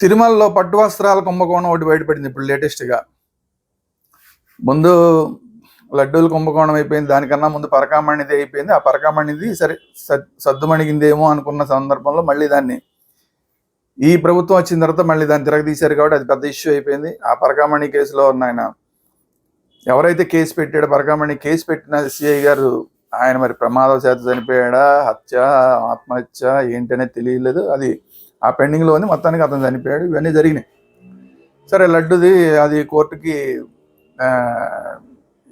తిరుమలలో పట్టు వస్త్రాల కుంభకోణం ఒకటి బయటపడింది ఇప్పుడు లేటెస్ట్గా. ముందు లడ్డూలు కుంభకోణం అయిపోయింది దానికన్నా ముందు పరకామణిది అయిపోయింది. ఆ పరకామణిది సరే సద్- సద్దుమణిగిందేమో అనుకున్న సందర్భంలో మళ్ళీ దాన్ని ఈ ప్రభుత్వం వచ్చిన తర్వాత మళ్ళీ దాన్ని తిరగదీశారు కాబట్టి అది పెద్ద ఇష్యూ అయిపోయింది. ఆ పరకామణి కేసులో ఉన్న ఆయన ఎవరైతే కేసు పెట్టాడో పరకామణి కేసు పెట్టిన సిఐ గారు ఆయన మరి ప్రమాదం చనిపోయాడా హత్య ఆత్మహత్య ఏంటనేది తెలియలేదు. అది ఆ పెండింగ్లో ఉంది మొత్తానికి అతను చనిపోయాడు. ఇవన్నీ జరిగినాయి. సరే లడ్డుది అది కోర్టుకి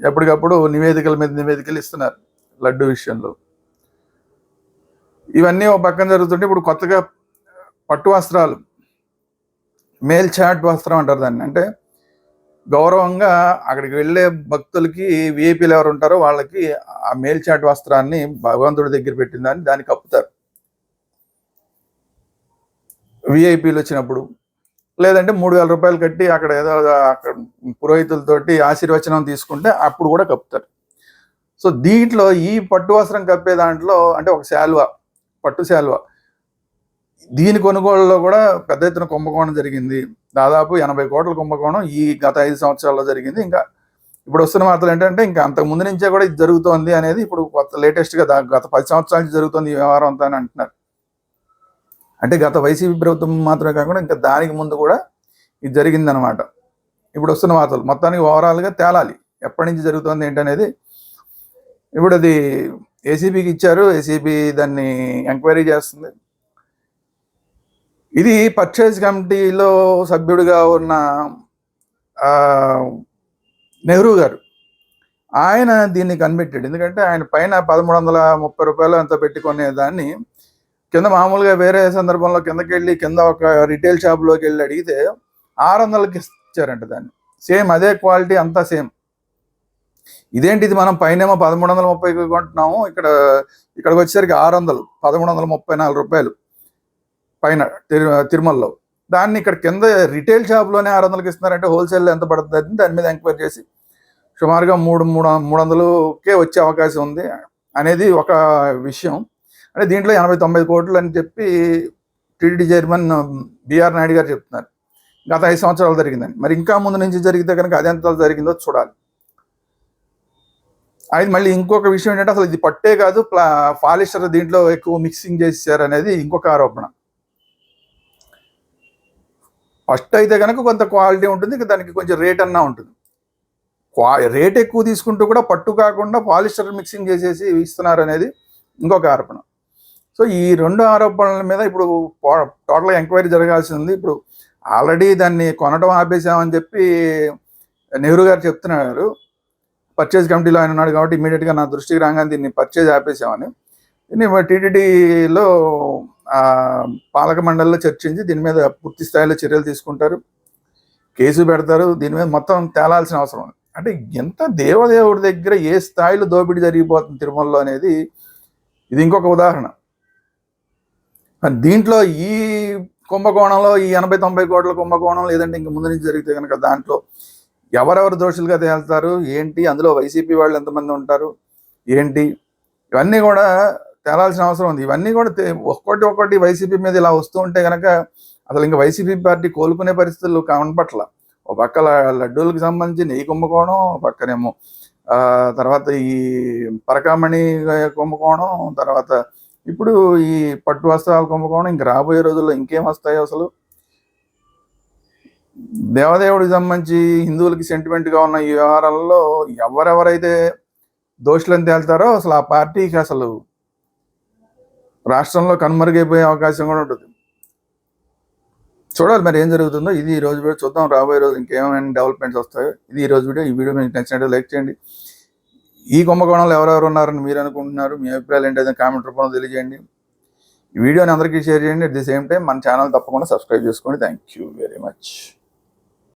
ఎప్పటికప్పుడు నివేదికల మీద నివేదికలు ఇస్తున్నారు లడ్డు విషయంలో. ఇవన్నీ ఒక పక్కన జరుగుతుంటే ఇప్పుడు కొత్తగా పట్టు వస్త్రాలు మేల్ చాట్ వస్త్రం అంటారు దాన్ని. అంటే గౌరవంగా అక్కడికి వెళ్ళే భక్తులకి విఐపీలు ఎవరు ఉంటారో వాళ్ళకి ఆ మేల్ చాట్ వస్త్రాన్ని భగవంతుడి దగ్గర పెట్టిందని దాన్ని కప్పుతారు విఐపీలు వచ్చినప్పుడు లేదంటే మూడు వేల రూపాయలు కట్టి అక్కడ ఏదో అక్కడ పురోహితులతోటి ఆశీర్వచనం తీసుకుంటే అప్పుడు కూడా కప్పుతారు. సో దీంట్లో ఈ పట్టు వస్త్రం కప్పే దాంట్లో అంటే ఒక శాలువ పట్టు శాలువ. దీని కొనుగోలులో కూడా పెద్ద ఎత్తున కుంభకోణం జరిగింది. దాదాపు ఎనభై కోట్ల కుంభకోణం ఈ గత ఐదు సంవత్సరాల్లో జరిగింది. ఇంకా ఇప్పుడు వస్తున్న వార్తలు ఏంటంటే ఇంకా అంతకు ముందు నుంచే కూడా ఇది జరుగుతోంది అనేది ఇప్పుడు కొత్త లేటెస్ట్గా గత పది సంవత్సరాల నుంచి జరుగుతుంది ఈ వ్యవహారం అంతా అని అంటున్నారు. అంటే గత వైసీపీ ప్రభుత్వం మాత్రమే కాకుండా ఇంకా దానికి ముందు కూడా ఇది జరిగిందనమాట ఇప్పుడు వస్తున్న వార్తలు. మొత్తానికి ఓవరాల్గా తేలాలి. ఎప్పటి నుంచి జరుగుతుంది ఏంటనేది ఇప్పుడు అది ఏసీబీకి ఇచ్చారు. ఏసీబీ దాన్ని ఎంక్వైరీ చేస్తుంది. ఇది పర్చేజ్ కమిటీలో సభ్యుడిగా ఉన్న నెహ్రూ గారు. ఆయన దీన్ని కనిపెట్టాడు. ఎందుకంటే ఆయన పైన పదమూడు వందల ముప్పై రూపాయలు అంత పెట్టుకునే దాన్ని కింద మామూలుగా వేరే సందర్భంలో కిందకి వెళ్ళి కింద ఒక రిటైల్ షాప్లోకి వెళ్ళి అడిగితే ఆరు వందలకి ఇచ్చారంట దాన్ని. సేమ్ అదే క్వాలిటీ అంతా సేమ్. ఇదేంటి ఇది మనం పైనేమో పదమూడు వందల ముప్పైకి కొంటున్నాము ఇక్కడ ఇక్కడికి వచ్చేసరికి ఆరు వందలు పదమూడు వందల ముప్పై నాలుగు రూపాయలు పైన తిరు తిరుమలలో. దాన్ని ఇక్కడ కింద రిటైల్ షాప్లోనే ఆరు వందలకి ఇస్తున్నారంటే హోల్సేల్ ఎంత పడుతుంది దాని మీద ఎంక్వైరీ చేసి సుమారుగా మూడు మూడు మూడు వందలుకే వచ్చే అవకాశం ఉంది అనేది ఒక విషయం. అంటే దీంట్లో ఎనభై తొంభై కోట్లు అని చెప్పి టీడీడీ చైర్మన్ బీఆర్ నాయుడు గారు చెప్తున్నారు. గత ఐదు సంవత్సరాలు జరిగిందని మరి ఇంకా ముందు నుంచి జరిగితే కనుక అది ఎంత జరిగిందో చూడాలి. అయితే మళ్ళీ ఇంకొక విషయం ఏంటంటే అసలు ఇది పట్టే కాదు ప్లా పాలిస్టర్ దీంట్లో ఎక్కువ మిక్సింగ్ చేశారు అనేది ఇంకొక ఆరోపణ. ఫస్ట్ అయితే కనుక కొంత క్వాలిటీ ఉంటుంది ఇంకా దానికి కొంచెం రేట్ అన్నా ఉంటుంది. క్వా రేట్ ఎక్కువ తీసుకుంటూ కూడా పట్టు కాకుండా పాలిస్టర్ మిక్సింగ్ చేసేసి ఇస్తున్నారు అనేది ఇంకొక ఆరోపణ. సో ఈ రెండు ఆరోపణల మీద ఇప్పుడు టోటల్గా ఎంక్వైరీ జరగాల్సి ఉంది ఇప్పుడు ఆల్రెడీ దాన్ని కొనడం ఆపేసామని చెప్పి నెహ్రూ గారు చెప్తున్నారు. పర్చేజ్ కమిటీలో ఆయన ఉన్నాడు కాబట్టి ఇమీడియట్గా నా దృష్టికి రాగానే దీన్ని పర్చేజ్ ఆపేసామని దీన్ని టీటీడీలో పాలక మండలిలో చర్చించి దీని మీద పూర్తి స్థాయిలో చర్యలు తీసుకుంటారు. కేసు పెడతారు. దీని మీద మొత్తం తేలాల్సిన అవసరం ఉంది. అంటే ఎంత దేవదేవుడి దగ్గర ఏ స్థాయిలో దోపిడీ జరిగిపోతుంది తిరుమలలో అనేది ఇది ఇంకొక ఉదాహరణ. దీంట్లో ఈ కుంభకోణంలో ఈ ఎనభై తొంభై కోట్ల కుంభకోణం లేదంటే ఇంక ముందు నుంచి జరిగితే కనుక దాంట్లో ఎవరెవరు దోషులుగా తేల్తారు? ఏంటి? అందులో వైసీపీ వాళ్ళు ఎంతమంది ఉంటారు? ఏంటి? ఇవన్నీ కూడా తేలాల్సిన అవసరం ఉంది. ఇవన్నీ కూడా తే- ఒక్కొక్కటి వైసీపీ మీద ఇలా వస్తూ ఉంటే కనుక అసలు ఇంకా వైసీపీ పార్టీ కోలుకునే పరిస్థితులు కనపట్ల. ఒక పక్క లడ్డూలకు సంబంధించి నెయ్యి కుంభకోణం ఒక పక్కనేమో తర్వాత ఈ పరకామణి కుంభకోణం తర్వాత ఇప్పుడు ఈ పట్టు వస్త్రాల కుంభకోణం ఇంక రాబోయే రోజుల్లో ఇంకేం వస్తాయి అసలు? దేవదేవుడికి సంబంధించి హిందువులకి సెంటిమెంట్గా ఉన్న ఈ వ్యవహారాల్లో ఎవరెవరైతే దోషులను తేల్తారో అసలు ఆ పార్టీకి అసలు రాష్ట్రంలో కనుమరుగైపోయే అవకాశం కూడా ఉంటుంది. చూడాలి మరి ఏం జరుగుతుందో. ఇది ఈ రోజు వీడియో చూద్దాం. రాబోయే రోజు ఇంకేమైనా డెవలప్మెంట్స్ వస్తాయో. ఇది ఈ రోజు వీడియో. ఈ వీడియో మీకు నచ్చినట్టు లైక్ చేయండి. ఈ కుంభకోణంలో ఎవరెవరు ఉన్నారని మీరు అనుకుంటున్నారు మీ అభిప్రాయాలు ఏంటైతే కామెంట్ రూపంలో తెలియజేయండి. ఈ వీడియోని అందరికీ షేర్ చేయండి. అట్ ది సేమ్ టైం మన ఛానల్ తప్పకుండా సబ్స్క్రైబ్ చేసుకోండి థ్యాంక్ యూ వెరీ మచ్